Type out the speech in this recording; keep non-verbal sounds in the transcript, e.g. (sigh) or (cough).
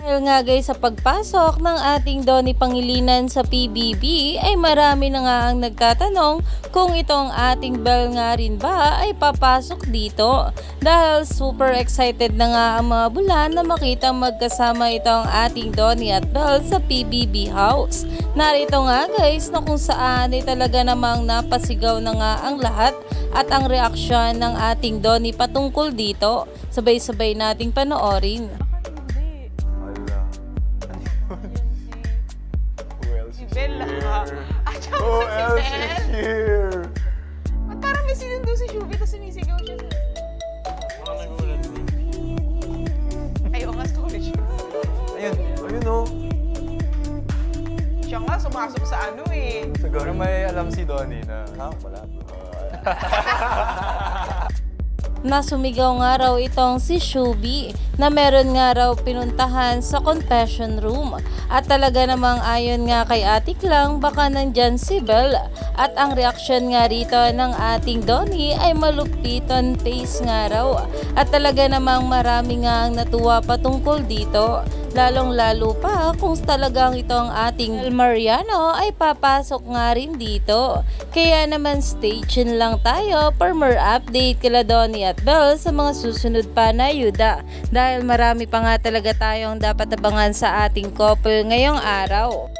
Dahil nga guys sa pagpasok ng ating Donny Pangilinan sa PBB ay marami na nga ang nagtatanong kung itong ating Bell nga rin ba ay papasok dito. Dahil super excited na nga ang mga bulan na makita magkasama itong ating Donny at Bell sa PBB house. Narito nga guys na kung saan ay talaga namang napasigaw na nga ang lahat at ang reaksyon ng ating Donny patungkol dito. Sabay-sabay nating panoorin. Ah, tsaka Who si else is here? Ba't parang may sinundo si Shubi tapos sinisigaw siya sa... Ay, oo nga, storage room. Ayun, ayun oh. Siya nga, sumasok sa ano eh. Siguro may alam si Donnie na, ha, wala bro. (laughs) na sumigaw nga raw itong si Shubi na meron nga raw pinuntahan sa confession room. At talaga namang ayon nga kay Atik lang baka nandyan si Belle. At ang reaksyon nga rito ng ating Donnie ay maluppiton face nga raw. At talaga namang marami nga ang natuwa patungkol dito. Lalong lalo pa kung talagang itong ating El Mariano ay papasok nga rin dito. Kaya naman stay tuned lang tayo for more update kila Donnie at Belle sa mga susunod pa na yuda. Dahil marami pa nga talaga tayong dapat abangan sa ating couple ngayong araw.